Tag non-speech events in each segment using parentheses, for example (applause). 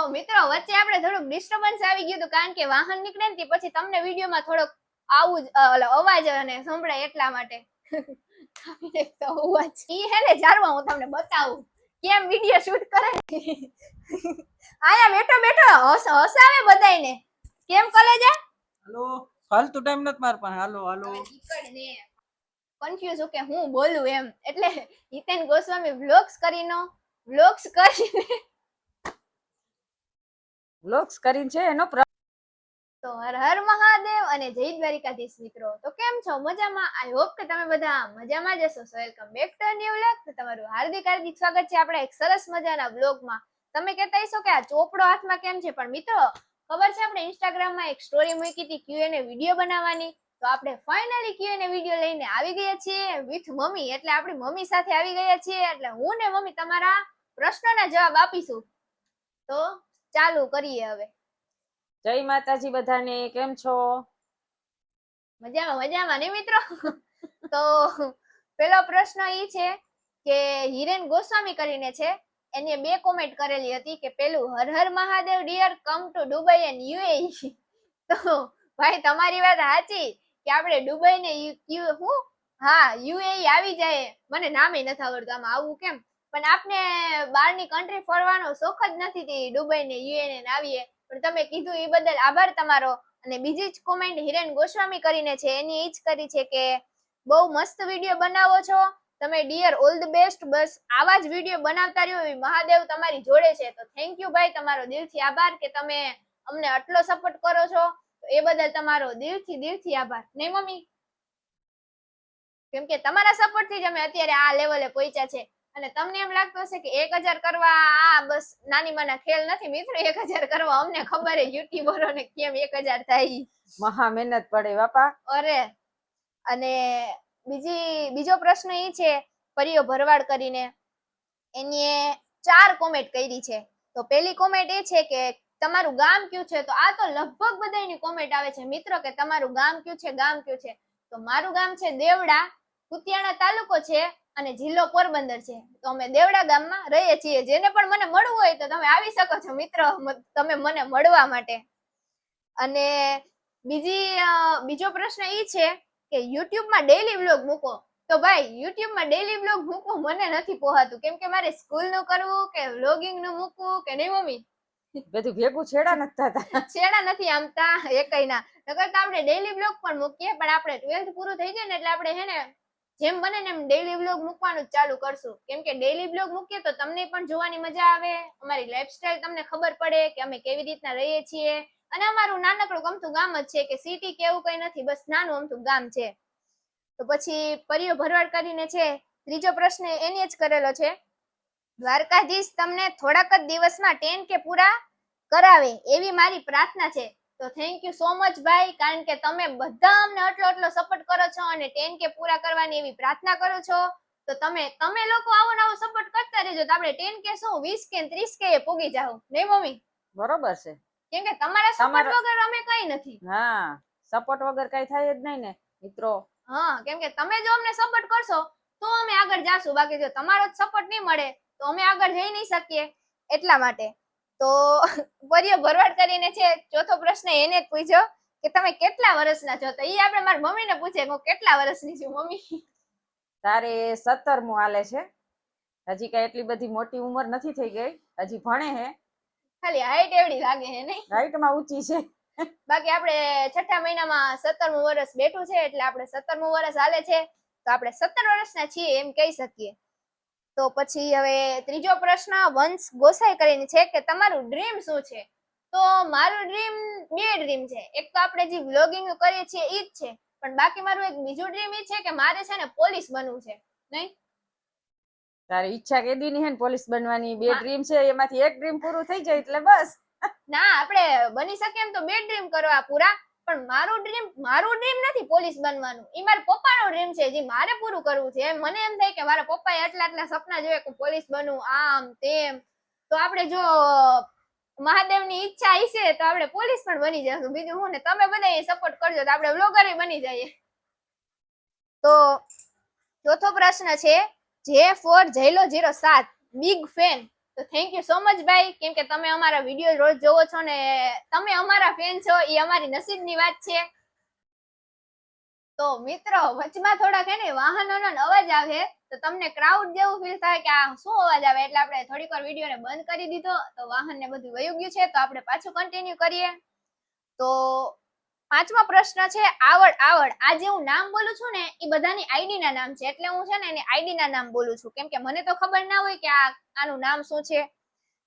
તો મિત્રો વચ્ચે આપણે થોડુંક ડિસ્ટર્બન્સ આવી ગયું હતું કારણ કે વાહન નીકળે ને પછી તમને વિડીયોમાં થોડોક આવું જ, ઓલો અવાજ અને સંભળાય એટલા માટે. (laughs) અવાજ. ઈ હે ને જારવા હું તમને બતાવું. કેમ વીડિયો શૂટ કરે (laughs) આયા બેઠો બેઠો. હસ હસાવે બધાયને. કેમ કોલેજે હાલો. ફાલતુ ટાઈમ નત માર પણ હાલો હાલો. કન્ફ્યુઝ કે હું બોલું એમ. એટલે હિતેન ગોસ્વામી વ્લોગ્સ કરીનો વ્લોગ્સ કરીને વ્લોગ્સ કરીને છે એનો તો હર હર મહાદેવ અને જય દ્વારિકાધીશ મિત્રો. તો કેમ છો? મજામાં? આઈ હોપ કે તમે બધા મજામાં જ હશો. Welcome back to new vlog તો તમારું હાર્દિક હાર્દિક સ્વાગત છે આપણા એક સરસ મજાના વ્લોગમાં તમે કહેતા હશો કે આ ચોપડો હાથમાં કેમ છે? પણ મિત્રો, ખબર છે આપણે ઇન્સ્ટાગ્રામમાં એક સ્ટોરી મૂકી હતી ક્યુએનએ વીડિયો બનાવવાની? તો આપણે ફાઇનલી ક્યુએનએ વીડિયો લઈને આવી ગયા છીએ વિથ મમ્મી. એટલે આપણી મમ્મી સાથે આવી ગયા છીએ. એટલે હું ને મમ્મી તમારા પ્રશ્નના જવાબ આપીશું. તો ચાલુ કરીએ હવે. જય માતાજી બધાને કેમ છો? મજામાં મજામાં ને મિત્રો? તો પેલો પ્રશ્ન ઈ છે કે હિરેન ગોસ્વામી કરીને છે એને બે કોમેન્ટ કરેલી હતી કે પેલું Har Har Mahadev dear come to Dubai and UAE તો ભાઈ તમારી વાત સાચી કે આપણે દુબઈ ને યુ હું? હા યુએઈ આવી જાય. મને નામે નથી આવડતું આમાં આવું કેમ? પણ આપને બહારની કન્ટ્રી ફરવાનો શોખ જ નથી થી દુબઈ ને યુએને આવીએ. પણ તમે કીધું એ બદલ આભાર તમારો. અને બીજી જ કોમેન્ટ હિરેન ગોસ્વામી કરીને છે, એની એ જ કરી છે કે બહુ મસ્ત વીડિયો બનાવો છો. તમે ડિયર ઓલ ધ બેસ્ટ બસ આવા જ વીડિયો બનાવતા રહ્યો એ મહાદેવ તમારી જોડે છે. તો થેન્ક યુ ભાઈ તમારો દિલથી આભાર કે તમે અમને આટલો સપોર્ટ કરો છો. તો એ બદલ તમારો દિલથી દિલથી આભાર. નહીં મમ્મી? કેમ કે તમારા સપોર્ટથી જ અમે અત્યારે આ લેવલે પહોંચ્યા છે. અને તમને એમ લાગતું હશે કે એક હજાર કરવા આ બસ નાની માના ખેલ નથી મિત્રો એક હજાર કરવા અમને ખબર હે યુટ્યુબરો ને કેમ એક હજાર થાય. મહા મહેનત પડે બાપા. અરે અને બીજી બીજો પ્રશ્ન એ છે પરિયો ભરવાડ કરીને એની ચાર કોમેન્ટ કરી છે. તો પેલી કોમેન્ટ એ છે કે તમારું ગામ કયું છે? તો આ તો લગભગ બધાની કોમેન્ટ આવે છે. મિત્રો કે તમારું ગામ કયું છે? ગામ કયું છે? તો મારું ગામ છે દેવડા કુતિયાણા તાલુકો છે. અને જિલ્લો પોરબંદર છે. તો અમે દેવડા ગામમાં રહીએ છીએ. જેને પણ મને મળવું હોય તો તમે આવી શકો છો મિત્ર. તમે મને મળવા માટે. અને બીજી બીજો પ્રશ્ન એ છે કે યુટ્યુબમાં ડેઈલી વ્લોગ મૂકો. તો ભાઈ યુટ્યુબમાં ડેઈલી વ્લોગ મૂકવું મને નથી પોહાતું. કેમ કે મારે સ્કૂલનું કરવું કે વ્લોગિંગનું મૂકવું કે નહીં મમ્મી? બધું ભેગું છેડા નથી થતા. છેડા નથી આમતા એકયના. નકર તો આપણે ડેઈલી વ્લોગ પણ મૂકીએ પણ આપણે ટ્વેલ્થ પૂરું થઈ જાય ને એટલે આપણે હે ને જેમ બને ને એમ ડેઈલી વ્લોગ મૂકવાનું ચાલુ કરશું. કેમ કે ડેઈલી વ્લોગ મૂકીએ તો તમને પણ જોવાની મજા આવે, અમારી લાઈફસ્ટાઈલ તમને ખબર પડે કે અમે કેવી રીતના રહીએ છીએ. અને અમારું નાનકડું ગમતું ગામ જ છે કે સિટી કે એવું કઈ નથી, બસ નાનું અમથું ગામ છે. તો પછી પરિયો ભરવાડ કરીને છે, ત્રીજો પ્રશ્ન એને જ કરેલો છે, દ્વારકાધીશ તમને થોડાક જ દિવસમાં ટેન કે પૂરા કરાવે એવી મારી પ્રાર્થના છે. તો થેન્ક યુ સો મચ ભાઈ કારણ કે તમે બધા અમને આટલો આટલો સપોર્ટ કરો છો અને ટેન કે પૂરા કરવાની એવી પ્રાર્થના કરો છો. તો તમે તમે લોકો આવો ને આવો સપોર્ટ કરતા રહેજો. તો આપણે ટેન કે શું વીસ કે ત્રીસ કે એ પોગી જાવ નહીં મમ્મી? બરોબર છે. કેમ કે તમારા સપોર્ટ વગર અમે કઈ નથી. હા સપોર્ટ વગર કઈ થાય જ નહીં ને મિત્રો. હા કેમ કે તમે જો અમને સપોર્ટ કરશો તો અમે આગળ જાશું. બાકી જો તમારો જ સપોર્ટ નહીં મળે તો અમે આગળ જઈ નહીં શકીએ. એટલા માટે. તો પરિયો ભરવાડ કરીને છે ચોથો પ્રશ્ન એને જ પૂછ્યો કે તમે કેટલા વર્ષના છો? તો એ આપણે મારી મમ્મીને પૂછે હું કેટલા વર્ષની છું મમ્મી? તારે સત્તરમું હાલે છે. હજી કઈ એટલી બધી મોટી ઉંમર નથી થઈ ગઈ. હજી ભણે હે. ખાલી હાઈટ એવડી લાગે હે નહીં? હાઈટમાં ઊંચી છે. બાકી આપણે છઠ્ઠા મહિનામાં સત્તરમું વર્ષ બેઠું છે એટલે આપણે સત્તરમું વર્ષ હાલે છે. તો આપણે સત્તર વર્ષના છીએ એમ કહી શકીએ. તો પછી હવે ત્રીજો પ્રશ્ન વંશ ગોસાઈ કરીને છે કે તમારું ડ્રીમ શું છે? તો મારું ડ્રીમ બે ડ્રીમ છે. એક તો આપણે જે વ્લોગિંગ કરીએ છીએ એ જ છે. પણ બાકી મારું એક બીજું ડ્રીમ એ છે કે મારે છે ને પોલીસ બનવું છે. નહીં? તારી ઈચ્છા કેદી ની હે ને પોલીસ બનવાની? બે ડ્રીમ છે એમાંથી એક ડ્રીમ પૂરું થઈ જાય એટલે બસ. ના આપણે બની શકે એમ તો બે ડ્રીમ કરવા પૂરા. પણ મારો ડ્રીમ મારો ડ્રીમ નથી પોલીસ બનવાનું. એ મારા પપ્પાનો ડ્રીમ છે, જે મારે પૂરું કરવું છે. મને એમ થાય કે મારા પપ્પાએ આટલા આટલા સપના જોયા કે પોલીસ બનવું, આમ તેમ. તો આપણે જો, મહાદેવની ઈચ્છા હશે તો આપણે પોલીસ પણ બની જશું. બીજું હું ને તમે બધા સપોર્ટ કરજો, તો આપણે વ્લોગર બની જઈએ. તો ચોથો પ્રશ્ન છે, જે ફોર જયલો જીરો સાત બિગ ફેન તો થેન્ક યુ સો મચ ભાઈ. કેમ કે તમે અમારા વીડિયો રોજ જોવો છો ને, તમે અમારા ફેન છો એ અમારી નસીબની વાત છે. તો મિત્રો, વચમાં થોડાક હે ને, વાહનોનો અવાજ આવે, તો તમને ક્રાઉડ જેવું ફીલ થાય કે આ શું અવાજ આવે, એટલે આપણે થોડીક વાર વિડીયોને બંધ કરી દીધો. તો વાહન ને બધું વયું ગયું છે, તો આપણે પાછું કન્ટિન્યુ કરીએ. તો પાંચમો પ્રશ્ન છે, આવડ આવડ. આ જે હું નામ બોલું છું ને, એ બધાની આઈડી ના નામ છે. એટલે હું છે ને, એની આઈડી ના નામ બોલું છું. કેમ કે મને તો ખબર ના હોય કે આ, આનું નામ શું છે.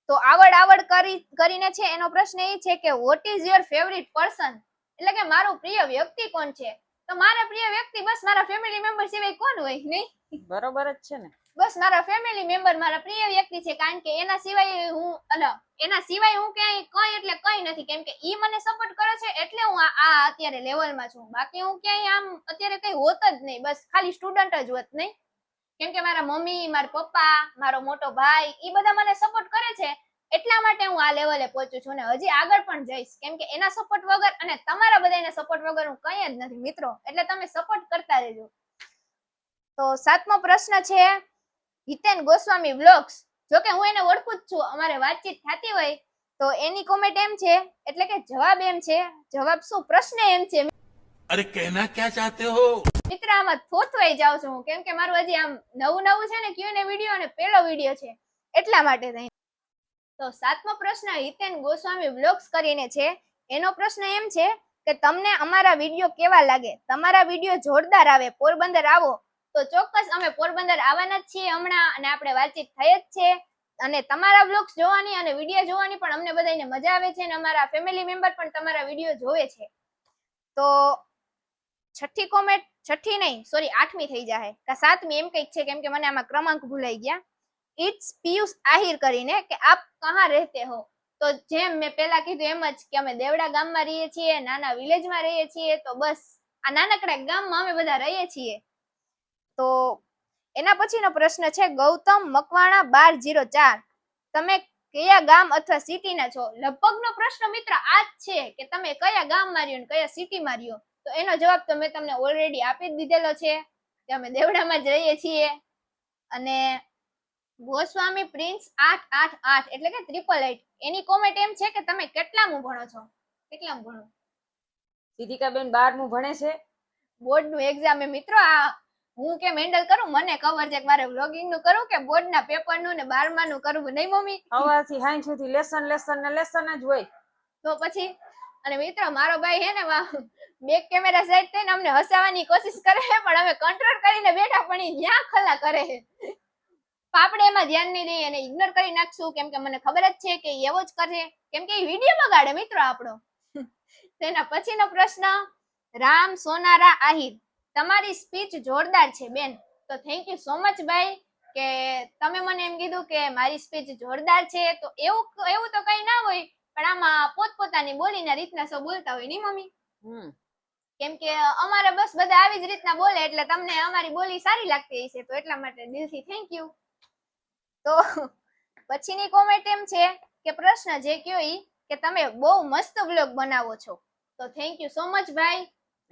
તો આવડ આવડ કરી, કરીને છે, એનો પ્રશ્ન એ છે કે what is your favourite person એટલે કે, મારું પ્રિય વ્યક્તિ કોણ છે? તો મારા પ્રિય વ્યક્તિ, બસ મારા ફેમિલી મેમ્બર સિવાય કોણ હોય, નહીં? બરોબર જ છે ને. બસ, મારા ફેમિલી મેમ્બર મારા પ્રિય વ્યક્તિ છે, કારણ કે એના સિવાય હું, અલા, એના સિવાય હું ક્યાંય કઈ એટલે કઈ નથી, કેમ કે ઈ મને સપોર્ટ કરે છે એટલે હું આ અત્યારે લેવલમાં છું. બાકી હું ક્યાંય આમ અત્યારે કઈ હોત જ નહીં, બસ ખાલી સ્ટુડન્ટ જ હોત નહીં. કેમ કે મારા મમ્મી, મારા પપ્પા, મારો મોટો ભાઈ, ઈ બધા મને સપોર્ટ કરે છે, એટલા માટે હું આ લેવલે પહોંચું છું ને હજી આગળ પણ જઈશ. કેમ કે એના સપોર્ટ વગર અને તમારા બધાના સપોર્ટ વગર હું કઈ જ નથી, મિત્રો. એટલે તમે સપોર્ટ કરતા રહેજો. તો સાતમો પ્રશ્ન છે હિતેન ગોસ્વામી વ્લોગ્સ. જોકે હું એને ઓળખું જ છું અમારે વાતચીત થતી હોય તો એની કોમેન્ટ એમ છે એટલે કે જવાબ એમ છે જવાબ શું? પ્રશ્ન એમ છે. અરે કહેના ક્યાં ચાહતે હો? મિત્ર આમાં થોથવાઈ જાઉં છું કેમ કે મારું હજી આમ નવું નવું છે ને ક્યુએનએ વીડિયો અને પેલો વીડિયો છે એટલા માટે થઈ તો સાતમો પ્રશ્ન હિતેન ગોસ્વામી વ્લોગ્સ કરીને છે એનો પ્રશ્ન એમ છે કે તમને અમારા વીડિયો કેવા લાગે? તમારા વીડિયો જોરદાર આવે પોરબંદર આવો તો ચોક્કસ અમે પોરબંદર આવવાના જ છીએ હમણાં અને આપણે વાતચીત થઈ જ છે. અને તમારા બ્લોગ્સ જોવાની અને વીડિયો જોવાની પણ અમને બધાને મજા આવે છે અને અમારા ફેમિલી મેમ્બર પણ તમારા વીડિયો જોવે છે. તો છઠ્ઠી કોમેન્ટ છઠ્ઠી નહીં સોરી આઠમી થઈ જાય કે સાતમી એમ કંઈક છે, કેમ કે મને આમાં ક્રમાંક ભૂલાઈ ગયા. ઇટ્સ પિયુષ આહિર કરીને કે આપ કહા રહેતે હો? તો જેમ મેં પહેલા કીધું એમ જ કે અમે દેવડા ગામમાં રહીએ છીએ, નાના વિલેજમાં રહીએ છીએ, તો બસ આ નાનકડા ગામમાં અમે બધા રહીએ છીએ. તો એના પછીનો પ્રશ્ન છે ગૌતમ મકવાણા બાર જીરો ચાર. તમે કયા ગામ અથવા સિટીના છો? લગભગનો પ્રશ્ન મિત્ર આ જ છે કે તમે કયા ગામ માર્યો ને કયા સિટીમાં રહ્યો તો એનો જવાબ તો મેં તમને ઓલરેડી આપી જ દીધેલો છે કે અમે દેવડામાં જ રહીએ છીએ. અને ગોસ્વામી પ્રિન્સ આઠ આઠ આઠ એટલે કે ત્રિપલ એટ એની કોમેન્ટ એમ છે કે તમે કેટલામું ભણો છો? કેટલામું ભણો? સિદ્ધિકાબેન બારમું ભણે છે. બોર્ડનું એક્ઝામ એ મિત્રો આ હું કેમ હેન્ડલ કરું? મને ખબર છે કે મારે વ્લોગિંગનું કરું કે બોર્ડ ના પેપરનું ને બારમા નું કરવું? નહીં મમ્મી. હવાથી હાઈ સુધી લેસન લેસન ને લેસન જ હોય. તો પછી? અને મિત્રો મારો ભાઈ હે ને બેક કેમેરા સેટ થઈને અમને હસાવવાની કોશિશ કરે છે પણ અમે કંટ્રોલ કરીને બેઠા પણ ઈ ન્યા ખલા કરે છે. આપણે એમાં ધ્યાન નહીં દઈએ અને ઇગ્નોર કરી નાખશું. કેમ કે મને ખબર જ છે કે એવો જ કરે કેમ કે એ વીડિયો બગાડે મિત્રો આપણો. તેના પછીનો પ્રશ્ન રામ સોનારા આહિર. તમારી સ્પીચ જોરદાર છે બેન. તો થેન્ક યુ સો મચ ભાઈ કે તમે મને એમ કીધું કે મારી સ્પીચ જોરદાર છે. તો એવું એવું તો કઈ ના હોય પણ આમાં પોતપોતાની બોલીના રીતના સૌ બોલતા હોયની મમ્મી? હમ. કેમ કે અમારે બસ બધા આવી જ રીતના બોલે એટલે તમને અમારી બોલી સારી લાગતી હશે તો એટલા માટે દિલથી થેન્ક યુ તો પછીની કોમેન્ટ એમ છે કે પ્રશ્ન જે કયો ઈ કે તમે બહુ મસ્ત વ્લોગ બનાવો છો. તો થેન્ક યુ સો મચ ભાઈ.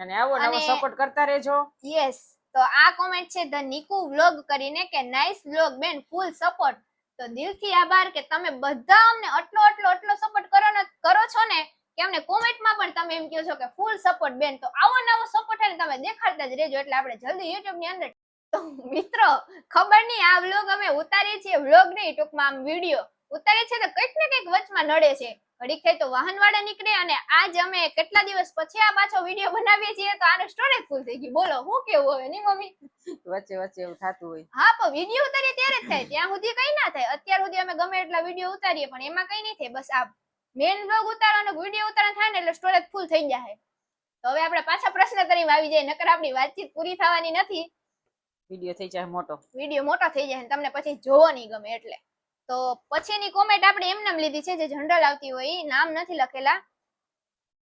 અને આવો નવો સપોર્ટ કરતા રહેજો. યસ તો આ કોમેન્ટ છે ધ નિકુ વ્લોગ કરીને કે નાઈસ વ્લોગ બેન ફૂલ સપોર્ટ તો દિલથી આભાર કે તમે બધા અમને આટલો આટલો આટલો સપોર્ટ કરો ને કરો છો ને કે અમને કોમેન્ટમાં પણ તમે એમ કહો છો કે ફૂલ સપોર્ટ બેન. તો આવો નવો સપોર્ટ અને તમે દેખાડતા જ રહેજો. એટલે આપણે જલ્દી યુટ્યુબની અંદર તો મિત્રો ખબર નહીં આ વ્લોગ અમે ઉતારીએ છીએ. વ્લોગ નહીં ટૂંકમાં આમ વીડિયો ઉતારીએ છીએ તો કંઈક ને કંઈક વચમાં નડે છે. ઘડીક થાય તો વાહન વાળા નીકળે અને આજ અમે કેટલા દિવસ પછી આ પાછો વીડિયો બનાવીએ છીએ તો આનો સ્ટોરેજ ફૂલ થઈ ગયું. બોલો હું કેવું હવે? નહીં મમ્મી? વચ્ચે વચ્ચે એવું થતું હોય. હા પણ વીડિયો ઉતારીએ ત્યારે જ થાય. ત્યાં સુધી કઈ ના થાય. અત્યાર સુધી અમે ગમે એટલા વીડિયો ઉતારીએ પણ એમાં કઈ નહીં થાય. બસ આ મેન બ્લોગ ઉતારવાનો વીડિયો ઉતારવાનો થાય ને એટલે સ્ટોરેજ ફૂલ થઈ જાય. તો હવે આપણે પાછા પ્રશ્ન તરીકે આવી જાય. નકર આપણી વાતચીત પૂરી થવાની નથી. વીડિયો થઈ જાય મોટો. વીડિયો મોટો થઈ જાય તમને પછી જોવો નહીં ગમે એટલે. તો પછીની કોમેન્ટ આપણે એમ નામ લીધી છે જે જનરલ આવતી હોય નામ નથી લખેલા.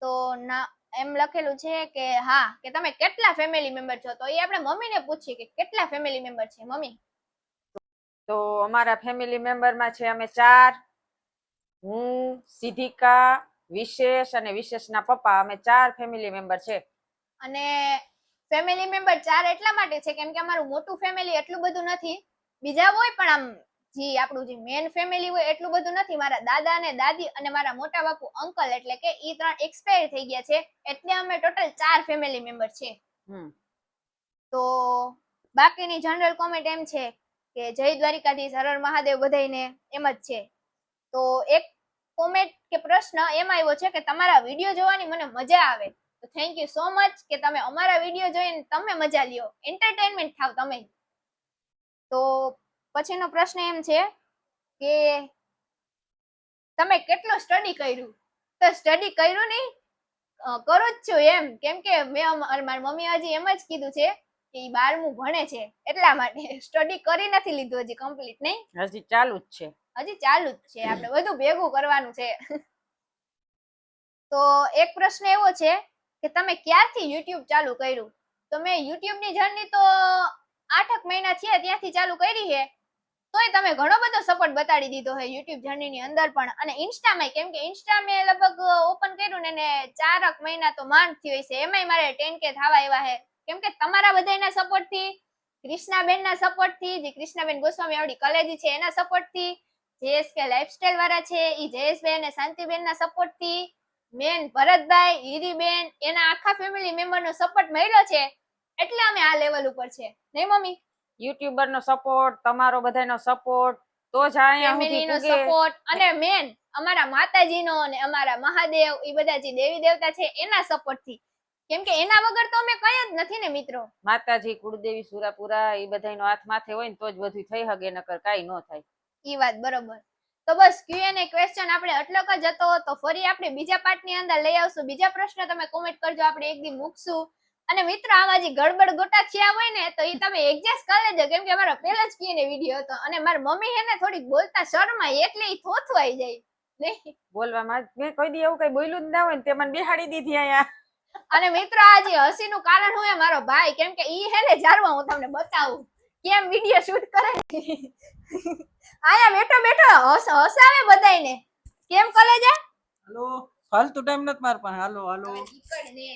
તો ના એમ લખેલું છે કે હા કે તમે કેટલા ફેમિલી મેમ્બર છો? તો એ આપણે મમ્મીને પૂછીએ કે કેટલા ફેમિલી મેમ્બર છે મમ્મી? તો અમારા ફેમિલી મેમ્બરમાં છે અમે ચાર. હું સિદ્ધિકા વિશેષ અને વિશેષના પપ્પા અમે ચાર ફેમિલી મેમ્બર છે. અને ફેમિલી મેમ્બર ચાર એટલા માટે છે કેમ કે અમારું મોટું ફેમિલી એટલું બધું નથી. બીજા હોય પણ આમ જી આપણું જે મેન ફેમિલી હોય એટલું બધું નથી. મારા દાદા અને દાદી અને મારા મોટા બાપુ અંકલ એટલે કે ઈ ત્રણ એક્સપાયર થઈ ગયા છે. એટલે અમે ટોટલ ચાર ફેમિલી મેમ્બર છે તો બાકીની જનરલ કોમેન્ટ એમ છે કે જય દ્વારિકાધીશ હર હર મહાદેવ બધાયને એમ જ છે. તો એક કોમેન્ટ કે પ્રશ્ન એમ આવ્યો છે કે તમારા વીડિયો જોવાની મને મજા આવે. તો થેન્ક યુ સો મચ કે તમે અમારા વીડિયો જોઈને તમે મજા લ્યો. એન્ટરટેનમેન્ટ થાવ તમે. તો પછીનો પ્રશ્ન એમ છે કે તમે કેટલું સ્ટડી કર્યું? તો સ્ટડી કર્યું નહીં? કરો જ છું એમ. કેમ કે મેં મારી મમ્મી હજી એમ જ કીધું છે કે ઈ બારમું ભણે છે. એટલા માટે (laughs) સ્ટડી કરી નથી લીધું હજી કમ્પ્લીટ નહીં? હજી ચાલુ જ છે. હજી ચાલુ જ છે. આપણે બધું ભેગું કરવાનું છે. (laughs) તો એક પ્રશ્ન એવો છે કે તમે ક્યારથી યુટ્યુબ ચાલુ કર્યું? તો મેં યુટ્યુબની જર્ની તો આઠક મહિના થયા ત્યાંથી ચાલુ કરી છે તોય તમે ઘણો બધો સપોર્ટ બતાડી દીધો હોય યુટ્યુબ જર્ની ની અંદર પણ. અને ઇન્સ્ટામાં કેમ કે ઇન્સ્ટા મેં લગભગ ઓપન કર્યું ને એને મહિના તો માંડ થયો છે એમાંય મારે ટેન કે થવા એવા છે કેમ કે તમારા બધાના સપોર્ટથી ક્રિષ્નાબેન ના સપોર્ટથી, જે ક્રિષ્નાબેન ગોસ્વામી આવડી કલેજી છે, એના સપોર્ટથી જેએસકે લાઇફસ્ટાઇલ વાળા છે એ જયેશભાઈ અને શાંતિબેન ના સપોર્ટથી, મેન ભરતભાઈ હીરીબેન એના આખા ફેમિલી મેમ્બર નો સપોર્ટ મળ્યો છે. એટલે અમે આ લેવલ ઉપર છે. નહીં, મમ્મી? યુટ્યુબર નો સપોર્ટ તમારો બધાનો સપોર્ટ તો જ અહીંયા સપોર્ટ અને મેન અમારા માતાજીનો અને અમારા મહાદેવ એ બધા જે દેવી દેવતા છે એના સપોર્ટથી. કેમ કે એના વગર તો અમે કઈ જ નથી ને મિત્રો. માતાજી કુળદેવી સુરાપુરા એ બધાનો હાથ માથે હોય ને તો જ બધું થઈ હગે નકર કાઈ ન થાય. ઈ વાત બરોબર. તો બસ ક્યુએનએ ક્વેશ્ચન આપણે આટલોક જ હતો તો ફરી આપણે બીજા પાર્ટની અંદર લઈ આવશું. બીજા પ્રશ્ન તમે કોમેન્ટ કરજો આપણે એક દી મૂકશું. અને મિત્રો આમાં જે ગડબડ ગોટા થયા હોય ને તો એ તમે એડજસ્ટ કરી લેજો. કેમ કે અમારો પહેલો જ ક્યુએનએ વીડિયો હતો. અને મારી મમ્મી હે ને થોડીક બોલતા શરમાય એટલે એ થોથવાઈ જાય. નહીં બોલવામાં મેં કોઈ દી એવું કઈ બોલ્યું જ ના હોય ને તે મને બેહાડી દીધી અહીંયા. અને મિત્રો આ જે હસીનું કારણ હું હે મારો ભાઈ કેમ કે ઈ હે ને જારવા હું તમને બતાવું. કેમ વીડિયો શૂટ કરે? આયા બેઠો બેઠો. હસ હસાવે બધાયને. કેમ કોલેજે હેલો. ફાલતુ ટાઈમ નથી માર પાસે. હાલો હાલો. ને